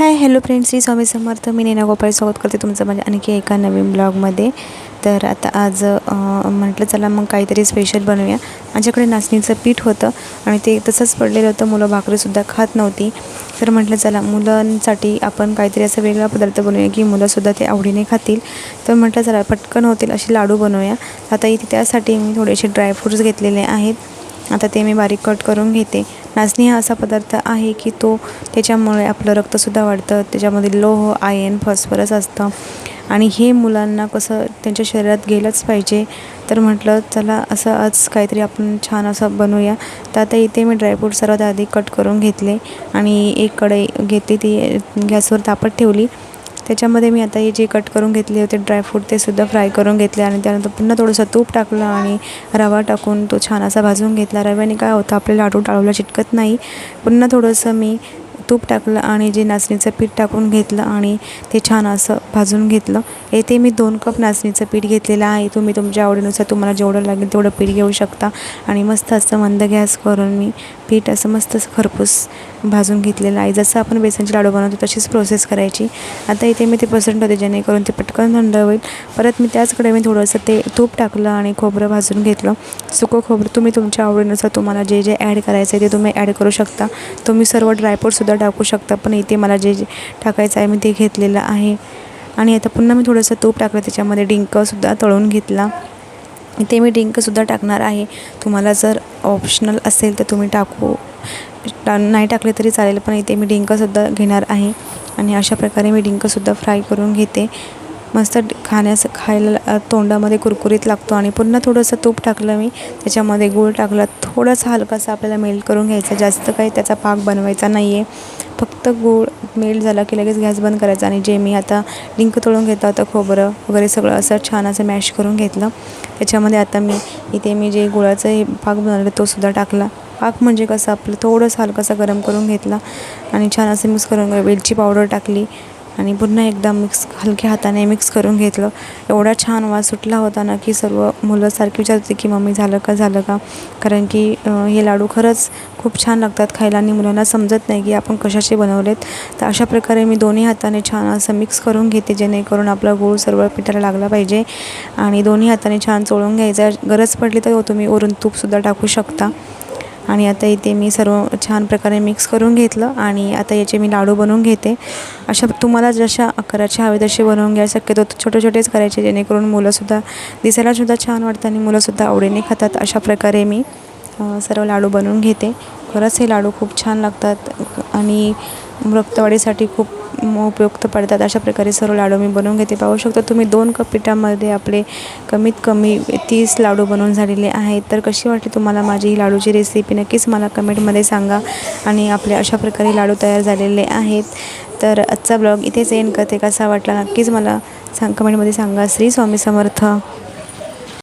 Hi hello friends Shri Swami Samarth. मी नेना गोपाळ. स्वागत करते तुमचं माझ्या आणखी एका नवीन ब्लॉगमध्ये तर आता आज म्हटलं चला मग काहीतरी स्पेशल बनवूया. माझ्याकडे नाचणीचं पीठ होतं आणि ते तसंच पडलेलं होतं. मुलं भाकरीसुद्धा खात नव्हती. तर म्हटलं चला मुलांसाठी आपण काहीतरी असा वेगळा पदार्थ बनवूया की मुलंसुद्धा ते आवडीने खातील. तर म्हटलं चला पटकन होतील असे लाडू बनवूया. आता इथे त्यासाठी मी थोडेसे ड्रायफ्रूट्स घेतलेले आहेत. आता ते मी बारीक कट करून घेते. नाचणी हा असा पदार्थ आहे की तो त्याच्यामुळे आपलं रक्तसुद्धा वाढतं त्याच्यामध्ये लोह आयन फॉस्फरस असतं. आणि हे मुलांना कसं त्यांच्या शरीरात गेलंच पाहिजे. तर म्हटलं चला असं आज काहीतरी आपण छान असं बनवूया. तर आता इथे मी ड्रायफ्रूट सर्वात आधी कट करून घेतले. आणि एक कढई घेतली ती गॅसवर तापत ठेवली. त्याच्यामध्ये मी आता हे जे कट करून घेतले होते ड्रायफ्रूट ते सुद्धा फ्राय करून घेतले आणि त्यानंतर पुन्हा थोडंसं तूप टाकलं आणि रवा टाकून तो छान असा भाजून घेतला. रव्याने काय होतं आपले लाडू टाळूला चिटकत नाही. पुन्हा थोडंसं मी तूप टाकलं आणि जे नाचणीचं पीठ टाकून घेतलं आणि ते छान असं भाजून घेतलं. येथे मी दोन कप नाचणीचं पीठ घेतलेलं आहे. तुम्ही तुमच्या आवडीनुसार तुम्हाला जेवढं लागेल तेवढं पीठ घेऊ शकता. आणि मस्त असं मंद गॅस करून मी पीठ असं मस्त असं खरपूस भाजून घेतलेलं आहे. जसं आपण बेसनचे लाडू बनवतो तशीच प्रोसेस करायची. आता इथे मी ते पसंत होते जेणेकरून ते पटकन थंड होईल. परत मी त्याचकडे मी थोडंसं ते तूप टाकलं आणि खोबरं भाजून घेतलं. सुकं खोबरं तुम्ही तुमच्या आवडीनुसार तुम्हाला जे जे ॲड करायचं आहे ते तुम्ही ॲड करू शकता. तुम्ही सर्व ड्रायफ्रूटसुद्धा टाकू शकता. पण इथे मला जे जे टाकायचं आहे मी ते घेतलेलं आहे. आणि आता पुन्हा मी थोडंसं तूप टाकलं त्याच्यामध्ये डिंकसुद्धा तळून घेतला. इथे मी डिंकसुद्धा टाकणार आहे. तुम्हाला जर ऑप्शनल असेल तर तुम्ही टाकू टा नाही टाकले तरी चालेल पण इथे मी डिंकसुद्धा घेणार आहे. आणि अशा प्रकारे मी डिंकसुद्धा फ्राय करून घेते. मस्त खाण्यास खायला तोंडामध्ये कुरकुरीत लागतो आणि पुन्हा थोडंसं तूप टाकलं मी त्याच्यामध्ये गूळ टाकला. थोडंसं हलकासा आपल्याला मेल्ट करून घ्यायचा. जास्त काही त्याचा पाक बनवायचा नाही आहे फक्त गूळ मेल्ट झाला की लगेच गॅस बंद करायचा आणि जे मी आता डिंक तोडून घेतलं होतं खोबरं वगैरे सगळं असं छान असं मॅश करून घेतलं. त्याच्यामध्ये आता मी इथे मी जे गुळाचं हे पाक बनवलं तो सुद्धा टाकला. पाक म्हणजे कसं आपलं थोडंसं हलकासा गरम करून घेतला आणि छान असं मिक्स करून वेलची पावडर टाकली. आणि पुन्हा एकदा मिक्स हलक्या हाताने मिक्स करून घेतलं. एवढा छान वास सुटला होता ना की सर्व मुलं सारखी विचारत होती की मम्मी झालं का? झालं का? कारण की हे लाडू खरंच खूप छान लागतात खायला आणि मुलांना समजत नाही की आपण कशाचे बनवलेत. तर अशा प्रकारे मी दोन्ही हाताने छान असं मिक्स करून घेते जेणेकरून आपला गूळ सर्व पिठाला लागला पाहिजे. आणि दोन्ही हाताने छान चोळून घ्यायचा. गरज पडली तर तुम्ही वरून तूपसुद्धा टाकू शकता. आणि आता इथे मी सर्व छान प्रकारे मिक्स करून घेतलं आणि आता याचे मी लाडू बनवून घेते. अशा तुम्हाला जशा आकाराचे हवे तसे बनवून घ्या शक्यतो छोटे छोटेच करायचे जेणेकरून मुलंसुद्धा दिसायलासुद्धा छान वाटतं आणि मुलंसुद्धा आवडीने खातात. अशा प्रकारे मी सर्व लाडू बनवून घेते. खरंच हे लाडू खूप छान लागतात. आणि रक्तवाढीसाठी खूप उपयुक्त पडतात. अशा प्रकारे सर्व लाडू मी बनवून घेते. पाहू शकता तुम्ही दोन कप पिठामध्ये आपले कमीत कमी तीस लाडू बनवून झालेले आहेत. तर कशी वाटली तुम्हाला माझी ही लाडूची रेसिपी नक्कीच मला कमेंटमध्ये सांगा. आणि आपले अशा प्रकारे लाडू तयार झालेले आहेत. तर आजचा ब्लॉग इथेच एंड करते. कसा वाटला नक्कीच मला सांग कमेंटमध्ये सांगा. श्री स्वामी समर्थ.